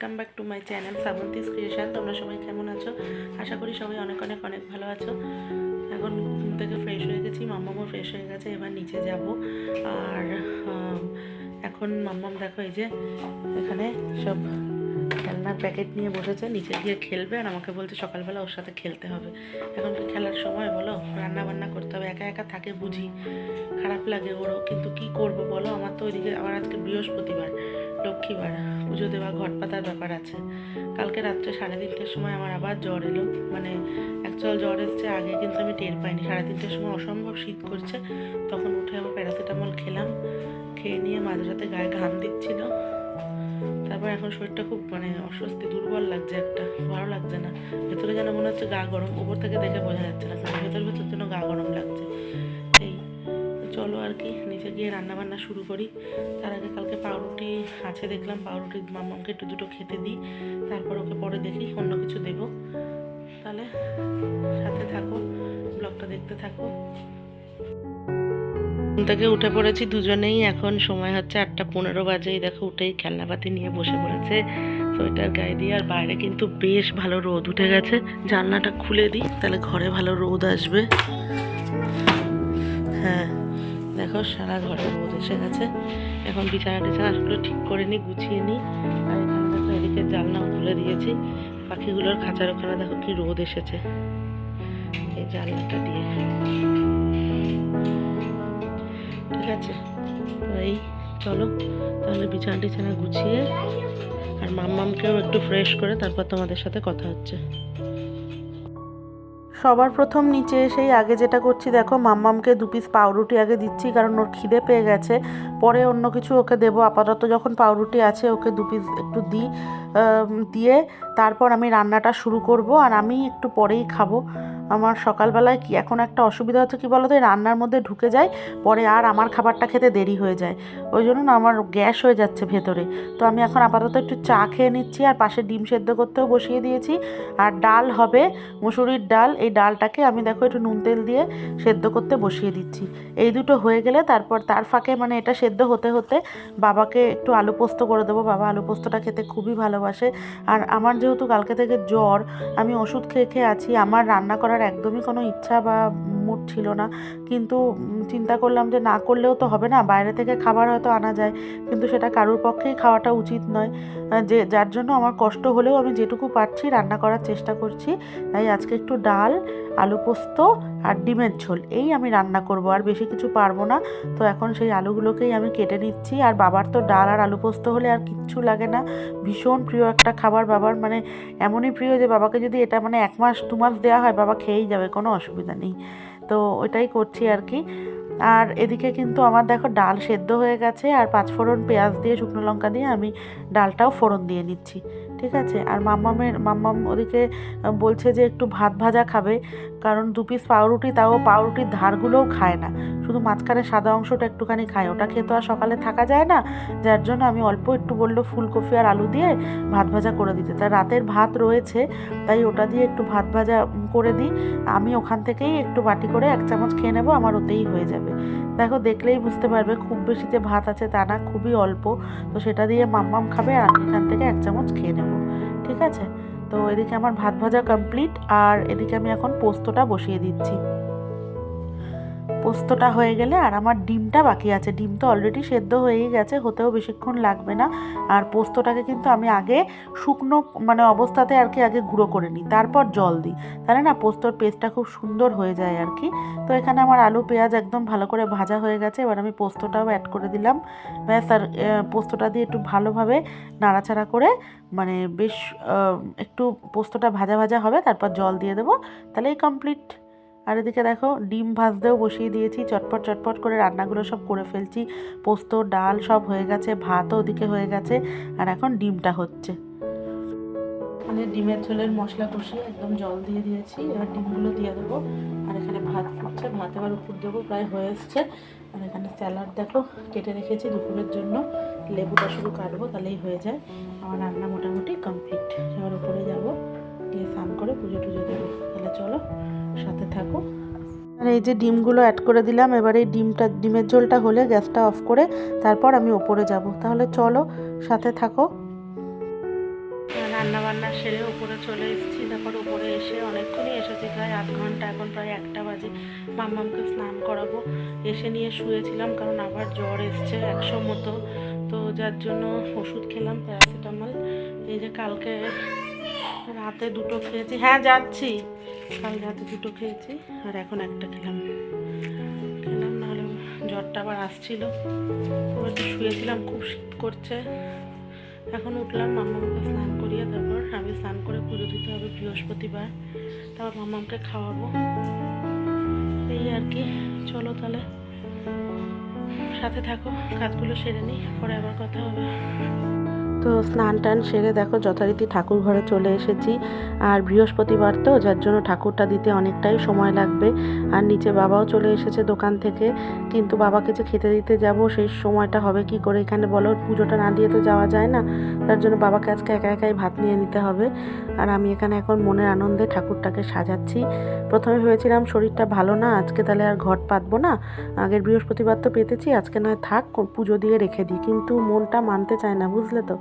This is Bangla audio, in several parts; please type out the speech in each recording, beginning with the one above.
Welcome back to my channel Sabanti's creation তোমরা সবাই কেমন আছো? আশা করি সবাই অনেক অনেক অনেক ভালো আছো। এখন ঘুম থেকে ফ্রেশ হয়ে গেছি, মাম্মামও ফ্রেশ হয়ে গেছে, এবার নিচে যাব। আর এখন মাম্মাম দেখো এই যে, এখানে সব খেলনার প্যাকেট নিয়ে বসেছে, নিচে গিয়ে খেলবে আর আমাকে বলছে সকালবেলা ওর সাথে খেলতে হবে। এখন কি খেলার সময়, বলো রান্না বান্না করতে হবে, একা একা থাকে বুঝি। খারাপ লাগে ওরও, কিন্তু কি করব বলো? আমার তো ওইদিকে, আমার আজকে বৃহস্পতিবার। লক্ষ্মীবার পুজো দেওয়া ঘট পাতার ব্যাপার আছে। কালকে রাত্রে সাড়ে তিনটের সময় আমার আবার জ্বর এলো। মানে অ্যাকচুয়াল জ্বর এসছে আগে কিন্তু আমি টের পাইনি। সাড়ে তিনটের সময় অসম্ভব শীত করছে। তখন উঠে আমার প্যারাসিটামল খেলাম। খেয়ে নিয়ে মাঝে সাথে গায়ে ঘাম দিচ্ছিল। তারপর এখন শরীরটা খুব মানে অস্বস্তি, দুর্বল লাগছে একটা। ভালো লাগছে না। ভেতরে যেন মনে হচ্ছে গা গরম। উপর থেকে দেখে বোঝা যাচ্ছে না। ভেতর ভেতর যেন গা গরম লাগছে। আর কি নিচে গিয়ে রান্না বান্না শুরু করি। তার আগে কালকে পাউরুটি আছে দেখলাম, পাউরুটি মামাকে একটু দুটো খেতে দিই। তারপর ওকে পরে দেখি, অন্য কিছু দেবো। তাহলে সাথে থাকো, ব্লগটা দেখতে থাকো। ঘুম থেকে উঠে পড়েছি দুজনেই, এখন সময় হচ্ছে আটটা পনেরো বাজেই। দেখো, উঠেই খেলনাপাতি নিয়ে বসে পড়েছে, সোয়েটার গায়ে দিয়ে। আর বাইরে কিন্তু বেশ ভালো রোদ উঠে গেছে। জানলাটা খুলে দিই, তাহলে ঘরে ভালো রোদ আসবে। হ্যাঁ। দেখো সারা ঘরে রোদ এসে গেছে। এখন বিছানা টিছানা সেগুলো ঠিক করে নিই গুছিয়ে নিই। আর এখানে দেখো এদিকে জানলাও খুলে দিয়েছি। পাখিগুলোর খাঁচার ওখানে দেখো কি রোদ এসেছে। এই জানলাটা দিয়ে। ঠিক আছে এই চলো তাহলে বিছানা টিছানা গুছিয়ে আর মাম্মামকেও একটু ফ্রেশ করে তারপর তোমাদের সাথে কথা হচ্ছে। সবার প্রথম নিচে এসেই আগে যেটা করছি, দেখো মাম্মামকে দু পিস পাউরুটি আগে দিচ্ছি, কারণ ওর খিদে পেয়ে গেছে। পরে অন্য কিছু ওকে দেবো। আপাতত যখন পাউরুটি আছে, ওকে দু পিস একটু দিই দিয়ে তারপর আমি রান্নাটা শুরু করব। আর আমি একটু পরেই খাব। আমার সকালবেলায় কি, এখন একটা অসুবিধা হচ্ছে কি বলতো? রান্নার মধ্যে ঢুকে যায় পরে আর আমার খাবারটা খেতে দেরি হয়ে যায়। ওই জন্য না, আমার গ্যাস হয়ে যাচ্ছে ভেতরে। তো আমি এখন আপাতত একটু চা খেয়ে নিচ্ছি, আর পাশে ডিম সেদ্ধ করতেও বসিয়ে দিয়েছি। আর ডাল হবে, মুসুরির ডাল, এই ডালটাকে আমি দেখো একটু নুন তেল দিয়ে সেদ্ধ করতে বসিয়ে দিচ্ছি। এই দুটো হয়ে গেলে তারপর তার ফাঁকে মানে এটা সেদ্ধ হতে হতে বাবাকে একটু আলু পোস্ত করে দেবো। বাবা আলু পোস্তটা খেতে খুবই ভালোবাসে। আর আমার যেহেতু কালকে থেকে জ্বর, আমি ওষুধ খেয়ে খেয়ে আছি। আমার রান্না করার একদমই কোনো ইচ্ছা বা মুড ছিল না। কিন্তু চিন্তা করলাম যে না করলেও তো হবে না, বাইরে থেকে খাবার হয়তো আনা যায়, কিন্তু সেটা কারোর পক্ষেই খাওয়াটা উচিত নয়। যে, যার জন্য আমার কষ্ট হলেও আমি যেটুকু পারছি রান্না করার চেষ্টা করছি। তাই আজকে একটু ডাল আলু পোস্ত আর ডিমের ঝোল। এই আমি রান্না করব, আর বেশি কিছু পারব না। তো এখন সেই আলুগুলোকেই আমি কেটে নিচ্ছি। আর বাবার তো ডাল আর আলু পোস্ত হলে আর কিচ্ছু লাগে না। ভীষণ প্রিয় একটা খাবার বাবার। মানে এমনই প্রিয় যে বাবাকে যদি এটা মানে এক মাস, দু মাস দেওয়া হয়, বাবা খেয়েই যাবে, কোনো অসুবিধা নেই। তো ওইটাই করছি আর কি। আর এদিকে কিন্তু আমার দেখো ডাল সেদ্ধ হয়ে গেছে। আর পাঁচফোড়ন পেঁয়াজ দিয়ে, শুকনো লঙ্কা দিয়ে আমি ডালটাও ফোড়ন দিয়ে নিচ্ছি। ঠিক আছে? আর মাম্মামের, মাম্মাম ওদিকে বলছে যে একটু ভাত ভাজা খাবে। কারণ দু পিস পাউরুটি, তাও পাউরুটির ধারগুলোও খায় না। শুধু মাঝখানে সাদা অংশটা একটুখানি খায়। ওটা খেয়ে তো আর সকালে থাকা যায় না। যার জন্য আমি অল্প একটু বলল ফুলকপি আর আলু দিয়ে ভাত ভাজা করে দিতে। তাই রাতের ভাত রয়েছে, তাই ওটা দিয়ে একটু ভাত ভাজা করে দিই। আমি ওখান থেকেই একটু বাটি করে এক চামচ খেয়ে নেব, আমার ওতেই হয়ে যাবে। দেখো, দেখলেই বুঝতে পারবে খুব বেশি যে ভাত আছে তা না, খুবই অল্প। তো সেটা দিয়ে মাম্মাম খাবে আর আমি এখান থেকে এক চামচ খেয়ে নেব। ঠিক আছে? তো এদিকে আমার ভাত ভাজা কমপ্লিট আর এদিকে আমি এখন পোস্তটা বসিয়ে দিচ্ছি। পোস্তটা হয়ে গেলে আর আমার ডিমটা বাকি আছে। ডিম তো অলরেডি সেদ্ধ হয়েই গেছে, হতেও বেশিক্ষণ লাগবে না। আর পোস্তটাকে কিন্তু আমি আগে শুকনো মানে অবস্থাতে আর কি আগে গুঁড়ো করে নিই, তারপর জল দিই। তাহলে না পোস্তর পেস্টটা খুব সুন্দর হয়ে যায় আর কি। তো এখানে আমার আলু, পেঁয়াজ একদম ভালো করে ভাজা হয়ে গেছে, এবার আমি পোস্তটাও অ্যাড করে দিলাম। ব্যাস, আর পোস্তটা দিয়ে একটু ভালোভাবে নাড়াচাড়া করে মানে বেশ একটু পোস্তটা ভাজা ভাজা হবে, তারপর জল দিয়ে দেবো। তাহলেই কমপ্লিট আর এদিকে দেখো, ডিম ভাজতেও বসিয়ে দিয়েছি, চটপট চটপট করে রান্নাগুলো সব করে ফেলছি। পোস্ত, ডাল সব হয়ে গেছে, ভাতও ওদিকে হয়ে গেছে, আর এখন ডিমটা হচ্ছে। মানে ডিমের ঝোলের মশলা কষিয়ে একদম জল দিয়ে দিয়েছি, এবার ডিমগুলো দিয়ে দেবো। আর এখানে ভাত ফুটছে, ভাত এবার উপর দেবো, প্রায় হয়ে এসছে। আর এখানে স্যালাড দেখো, কেটে রেখেছি দুপুরের জন্য। লেবুটা শুধু কাটবো, তাহলেই হয়ে যায়। আমার রান্না মোটামুটি কমপ্লিট। এবার উপরে যাব দিয়ে স্নান করে পুজো টুজো দেবো। চলো সাথে থাকো। আর এই যে ডিমগুলো অ্যাড করে দিলাম এবার এই ডিমটা ডিমের ঝোলটা হলে গ্যাসটা অফ করে তারপর আমি ওপরে যাব। তাহলে চলো সাথে থাকো। রান্না বান্না সেরে ওপরে চলে এসেছি। তারপর ওপরে এসে অনেকক্ষণই এসেছি প্রায় আধ ঘণ্টা এখন প্রায় একটা বাজে। মাম্মামকে স্নান করাবো। এসে নিয়ে শুয়েছিলাম কারণ আবার জ্বর এসছে একশো মতো। তো যার জন্য ওষুধ খেলাম প্যারাসিটামল। এই যে কালকে রাতে দুটো খেয়েছি। হ্যাঁ যাচ্ছি। কাল রাতে দুটো খেয়েছি। আর এখন একটা খেলাম। খেলাম, নাহলে জ্বরটা আবার আসছিল। একটু শুয়েছিলাম, খুব শীত করছে। এখন উঠলাম, মাম্মামকে স্নান করিয়ে তারপর আমি স্নান করে পুজো দিতে হবে বৃহস্পতিবার। তারপর মাম্মামকে খাওয়াবো। এই আর কি। চলো তাহলে। সাথে থাকো, কাজগুলো সেরে নিই, পরে আবার কথা হবে। তো স্নান টান সেরে দেখো যথারীতি ঠাকুর ঘরে চলে এসেছি। আর বৃহস্পতিবার তো, যার জন্য ঠাকুরটা দিতে অনেকটাই সময় লাগবে। আর নিচে বাবাও চলে এসেছে দোকান থেকে। কিন্তু বাবাকে যে খেতে দিতে যাব, সেই সময়টা হবে কি করে এখানে বলো? পুজোটা না দিয়ে তো যাওয়া যায় না। তার জন্য বাবাকে আজকে একা একাই ভাত নিয়ে নিতে হবে। আর আমি এখানে এখন মনের আনন্দে ঠাকুরটাকে সাজাচ্ছি। প্রথমে ভেবেছিলাম শরীরটা ভালো না, আজকে তাহলে আর ঘট পাতবো না। আগের বৃহস্পতিবার তো পেতেছি, আজকে নয় থাক, পুজো দিয়ে রেখে দিই। কিন্তু মনটা মানতে চায় না, বুঝলে তো?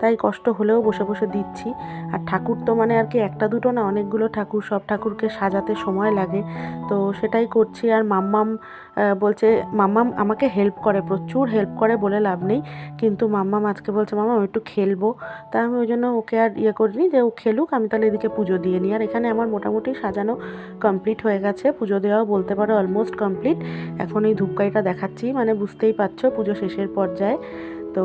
তাই কষ্ট হলেও বসে বসে দিচ্ছি। আর ঠাকুর তো মানে আর কি একটা দুটো না, অনেকগুলো ঠাকুর, সব ঠাকুরকে সাজাতে সময় লাগে। তো সেটাই করছি। আর মাম্মাম বলছে, মাম্মাম আমাকে হেল্প করে, প্রচুর হেল্প করে বলে লাভ নেই। কিন্তু মাম্মাম আজকে বলছে মামা আমি একটু খেলব। তা আমি ওই জন্য ওকে আর ইয়ে করিনি যে, ও খেলুক, আমি তাহলে এদিকে পুজো দিয়ে নিই। আর এখানে আমার মোটামুটি সাজানো কমপ্লিট হয়ে গেছে। পুজো দেওয়াও বলতে পারো অলমোস্ট কমপ্লিট এখন এই ধূপকাইটা দেখাচ্ছি। মানে বুঝতেই পারছ, পুজো শেষের পর্যায়ে। তো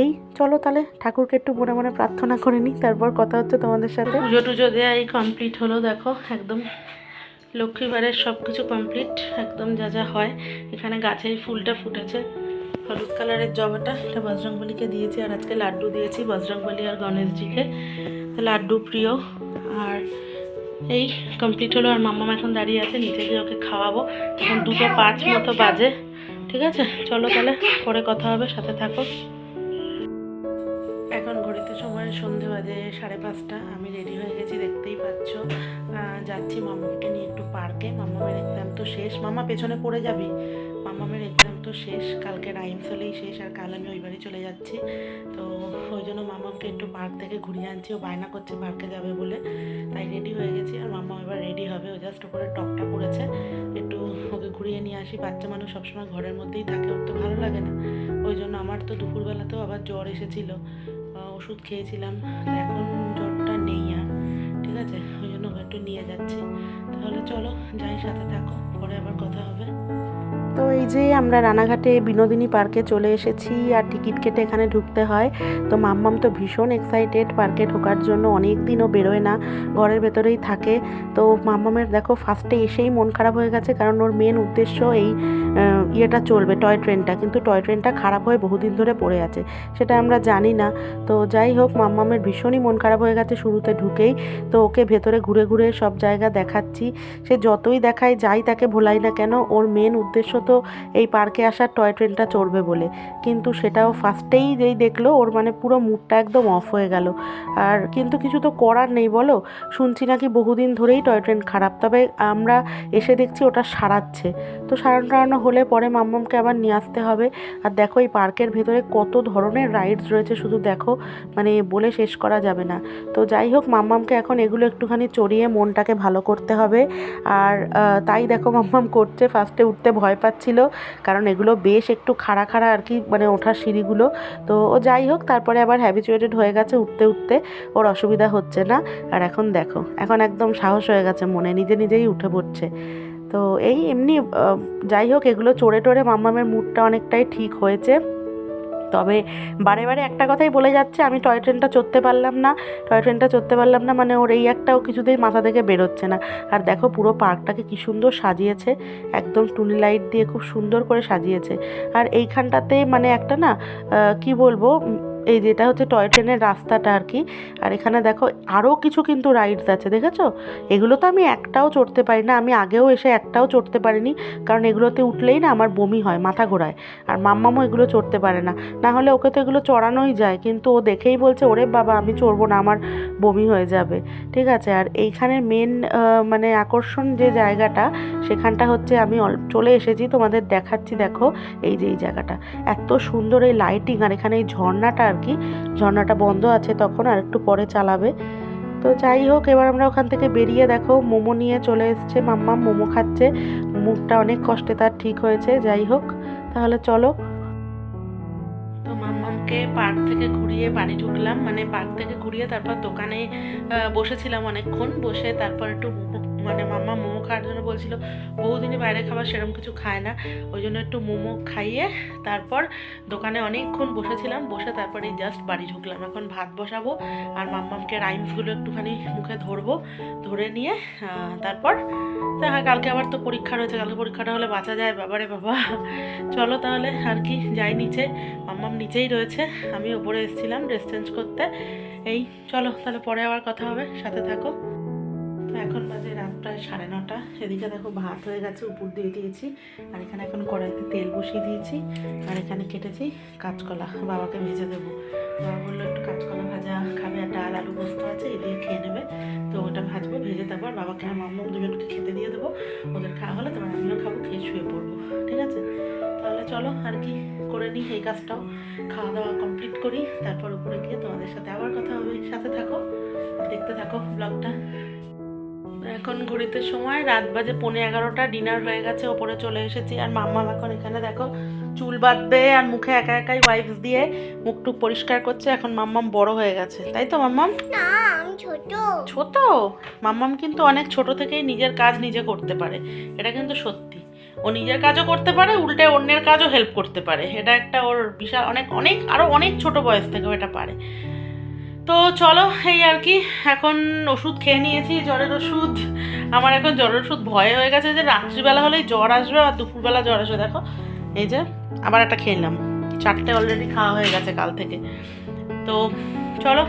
এই, চলো তাহলে ঠাকুরকে একটু মনে মনে প্রার্থনা করে নিই, তারপর কথা হচ্ছে তোমাদের সাথে। পুজো টুজো দেওয়া এই কমপ্লিট হলো, দেখো, একদম লক্ষ্মীবারের সব কিছু কমপ্লিট একদম যা যা হয়। এখানে গাছে ফুলটা ফুটেছে, হলুদ কালারের জবাটা, এটা বজরংবলীকে দিয়েছি, আর আজকে লাড্ডু দিয়েছি বজরংবলী আর গণেশজিকে। লাড্ডু প্রিয়, আর এই কমপ্লিট হলো, আর মাম্মাম এখন দাঁড়িয়ে আছে, নিচে গিয়ে ওকে খাওয়াবো। এখন দুটো পাঁচ মতো বাজে। ঠিক আছে? চলো তাহলে, পরে কথা হবে, সাথে থাকো। এখন ঘড়িতে সময় সন্ধে বাজে সাড়ে পাঁচটা। আমি রেডি হয়ে গেছি, দেখতেই পাচ্ছ। যাচ্ছি মামাকে নিয়ে একটু পার্কে মামামের এক্সাম তো শেষ। মামা পেছনে পড়ে যাবি। মামামের এক্সাম তো শেষ। কালকে রাইমস হলেই শেষ, আর কাল আমি ওই বাড়ি চলে যাচ্ছি। তো ওই জন্য মামাকে একটু পার্ক থেকে ঘুরিয়ে আনছি। ও বায়না করছে পার্কে যাবে বলে। তাই রেডি হয়ে গেছি, আর মামা এবার রেডি হবে। ও জাস্ট উপরে টপটা পড়েছে ঘুরিয়ে নিয়ে আসি। বাচ্চা মানুষ সবসময় ঘরের মধ্যেই থাকে, ওর তো ভালো লাগে না। ওই জন্য আমার তো দুপুরবেলাতেও আবার জ্বর এসেছিল। ওষুধ খেয়েছিলাম। এখন জ্বরটা নেই আর। ঠিক আছে? ওই জন্য একটু নিয়ে যাচ্ছি। তাহলে চলো, যাই সাথে থাকো। পরে আবার কথা হবে। তো এই যে আমরা রানাঘাটে বিনোদিনী পার্কে চলে এসেছি আর টিকিট কেটে এখানে ঢুকতে হয়। তো মাম্মাম তো ভীষণ এক্সাইটেড পার্কে ঢোকার জন্য অনেক দিনও বেরোয় না, ঘরের ভেতরেই থাকে। তো মাম্মামের দেখো ফার্স্টে এসেই মন খারাপ হয়ে গেছে কারণ ওর মেন উদ্দেশ্য এই ইয়েটা চলবে টয় ট্রেনটা কিন্তু টয় ট্রেনটা খারাপ হয়ে বহুদিন ধরে পড়ে আছে, সেটা আমরা জানি না। তো যাই হোক, মাম্মামের ভীষণই মন খারাপ হয়ে গেছে শুরুতে ঢুকেই। তো ওকে ভেতরে ঘুরে ঘুরে সব জায়গা দেখাচ্ছি। সে যতই দেখায় যাই তাকে ভোলাই না কেন, ওর মেন উদ্দেশ্য তো এই পার্কে আসার টয় ট্রেনটা চড়বে বলে। কিন্তু সেটাও ফার্স্টেই যেই দেখল, ওর মানে পুরো মুডটা একদম অফ হয়ে গেল। আর কিন্তু কিছু তো করার নেই বলো? শুনছি নাকি বহুদিন ধরেই টয় ট্রেন খারাপ। তবে আমরা এসে দেখছি ওটা সারাচ্ছে। তো সারানো টারানো হলে পরে মাম্মামকে আবার নিয়ে আসতে হবে। আর দেখো এই পার্কের ভেতরে কত ধরনের রাইডস রয়েছে, শুধু দেখো। মানে বলে শেষ করা যাবে না। তো যাই হোক, মাম্মামকে এখন এগুলো একটুখানি চড়িয়ে মনটাকে ভালো করতে হবে। আর তাই দেখো মাম্মাম করছে ফার্স্টে উঠতে ভয় পাচ্ছিল কারণ এগুলো বেশ একটু খাড়া খাড়া আর কি মানে ওঠার সিঁড়িগুলো। তো ও যাই হোক, তারপরে আবার হ্যাবিচুয়েটেড হয়ে গেছে উঠতে উঠতে, ওর অসুবিধা হচ্ছে না। আর এখন দেখো, এখন একদম সাহস হয়ে গেছে মনে, নিজে নিজেই উঠে পড়ছে। তো এই এমনি যাই হোক, এগুলো চড়ে টোরে মাম্মামের মুডটা অনেকটাই ঠিক হয়েছে। তবে বারে বারে একটা কথাই বলে যাচ্ছে, আমি টয় ট্রেনটা চড়তে পারলাম না। টয় ট্রেনটা চড়তে পারলাম না মানে ওর এই একটাও কিছুতেই মাথা থেকে বেরোচ্ছে না। আর দেখো পুরো পার্কটাকে কী সুন্দর সাজিয়েছে, একদম টুনি লাইট দিয়ে খুব সুন্দর করে সাজিয়েছে। আর এইখানটাতে মানে একটা না কি বলব এই যেটা হচ্ছে টয় ট্রেনের রাস্তাটা আর কি আর এখানে দেখো আরও কিছু কিন্তু রাইডস আছে, দেখেছ? এগুলো তো আমি একটাও চড়তে পারি না, আমি আগেও এসে একটাও চড়তে পারিনি, কারণ এগুলোতে উঠলেই না আমার বমি হয়, মাথা ঘোরায়। আর মাম্মামও এগুলো চড়তে পারে না। না হলে ওকে তো এগুলো চড়ানোই যায়, কিন্তু ও দেখেই বলছে, ওরে বাবা, আমি চড়বো না, আমার বমি হয়ে যাবে। ঠিক আছে, আর এইখানের মেন মানে আকর্ষণ যে জায়গাটা, সেখানটা হচ্ছে আমি চলে এসেছি, তোমাদের দেখাচ্ছি, দেখো, এই যে, এই জায়গাটা। এত সুন্দর এই লাইটিং আর এখানে এই ঝর্ণাটা আর কি। ঝর্ণাটা বন্ধ আছে তখন আর একটু পরে চালাবে। তো যাই হোক, এবার আমরা ওখান থেকে বেরিয়ে দেখো, মোমো নিয়ে চলে এসছে। মাম্মা মোমো খাচ্ছে। মুখটা অনেক কষ্টে তার ঠিক হয়েছে, যাই হোক। তাহলে চলো। তো মাম্মামকে পার্ক থেকে ঘুরিয়ে বাড়ি ঢুকলাম। মানে পার্ক থেকে ঘুরিয়ে তারপর দোকানে বসেছিলাম অনেকক্ষণ। বসে তারপর একটু মোমো মানে মাম্মা মোমো খাওয়ার জন্য বলছিল, বহুদিনই বাইরে খাবার সেরকম কিছু খায় না। ওই জন্য একটু মোমো খাইয়ে তারপর দোকানে অনেকক্ষণ বসেছিলাম, বসে তারপরে জাস্ট বাড়ি ঢুকলাম। এখন ভাত বসাবো আর মাম্মামকে রাইমসগুলো একটুখানি মুখে ধরবো, ধরে নিয়ে তারপর হ্যাঁ কালকে আবার তো পরীক্ষা রয়েছে, কালকে পরীক্ষাটা হলে বাঁচা যায়, বাবারে বাবা। চলো তাহলে আর কি, যাই নিচে, মাম্মাম নিচেই রয়েছে, আমি ওপরে এসেছিলাম ড্রেস চেঞ্জ করতে। এই, চলো তাহলে পরে আবার কথা হবে, সাথে থাকো। তো এখন বাজে প্রায় সাড়ে নটা। এদিকে দেখো ভাত হয়ে গেছে, উপর দিয়ে দিয়েছি, আর এখানে এখন কড়াইতে তেল বসিয়ে দিয়েছি, আর এখানে কেটেছি কাঁচকলা, বাবাকে ভেজে দেবো। বাবা বলল, একটু কাঁচকলা ভাজা খাবে, আর ডাল, আলু পোস্ত আছে এই দিয়ে খেয়ে নেবে। তো ওটা ভাজবো, ভেজে তারপর বাবাকে আর মাম্মা দুজনকে খেতে দিয়ে দেবো। ওদের খাওয়া হলে তারপর আমিও খাব, খেয়ে শুয়ে পড়ব, ঠিক আছে? তাহলে চলো, আর কি করে নিই এই কাজটাও। খাওয়া দাওয়া কমপ্লিট করি, তারপর উপরে গিয়ে তোমাদের সাথে আবার কথা হবে। সাথে থাকো, দেখতে থাকো ব্লগটা এখন ঘুরিতে সময় রাত বাজে পৌনে এগারোটা ডিনার হয়ে গেছে ওপরে চলে এসেছি। আর মাম্মা এখন এখানে দেখো চুল বাঁধবে আর মুখে একা একাই ওয়াইপস দিয়ে মুখটুক পরিষ্কার করছে। এখন মাম্মাম বড় হয়ে গেছে। তাই তো মাম্মাম? ছোট। ছোট? মাম্মাম কিন্তু অনেক ছোট থেকেই নিজের কাজ নিজে করতে পারে। এটা কিন্তু সত্যি। ও নিজের কাজও করতে পারে উল্টে অন্যের কাজও হেল্প করতে পারে। এটা একটা ওর বিশাল অনেক অনেক আরও অনেক ছোট বয়স থেকেও এটা পারে। তো চলো, এই আর কি। এখন ওষুধ খেয়ে নিয়েছি, জ্বরের ওষুধ। আমার এখন জ্বরের ওষুধ ভয় হয়ে গেছে, যে রাত্রিবেলা হলেই জ্বর আসবে আর দুপুরবেলা জ্বর আসবে। দেখো, এই যে, আবার একটা খেয়ে নিলাম। চারটে অলরেডি খাওয়া হয়ে গেছে কাল থেকে। তো চলো,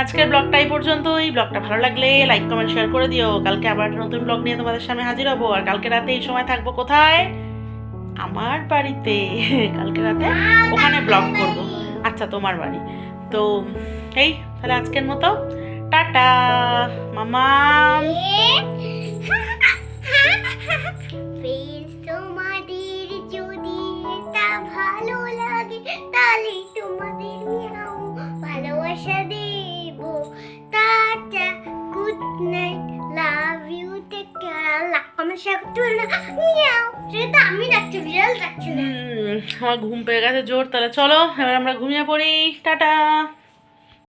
আজকের ব্লগটা এই পর্যন্ত এই ব্লগটা ভালো লাগলে লাইক কমেন্ট শেয়ার করে দিও। কালকে আবার একটা নতুন ব্লগ নিয়ে তোমাদের সামনে হাজির হব। আর কালকে রাতে এই সময় থাকব কোথায়? আমার বাড়িতে। কালকে রাতে ওখানে ব্লগ করব। আচ্ছা তোমার বাড়ি। তো এই তাহলে আজকের মতো। টাটা তোমাদের যদি এটা ভালো লাগে তাহলে তোমাদের মিয়াও ভালোবাসা দেব। Tata good night love you take care love comment share করতে পারো না মিয়াও সেটা আমি ডাকছি বিড়াল ডাকছি না। আমার ঘুম পেয়ে গেছে জোর তাহলে চলো এবার আমরা ঘুমিয়ে পড়ি। টাটা।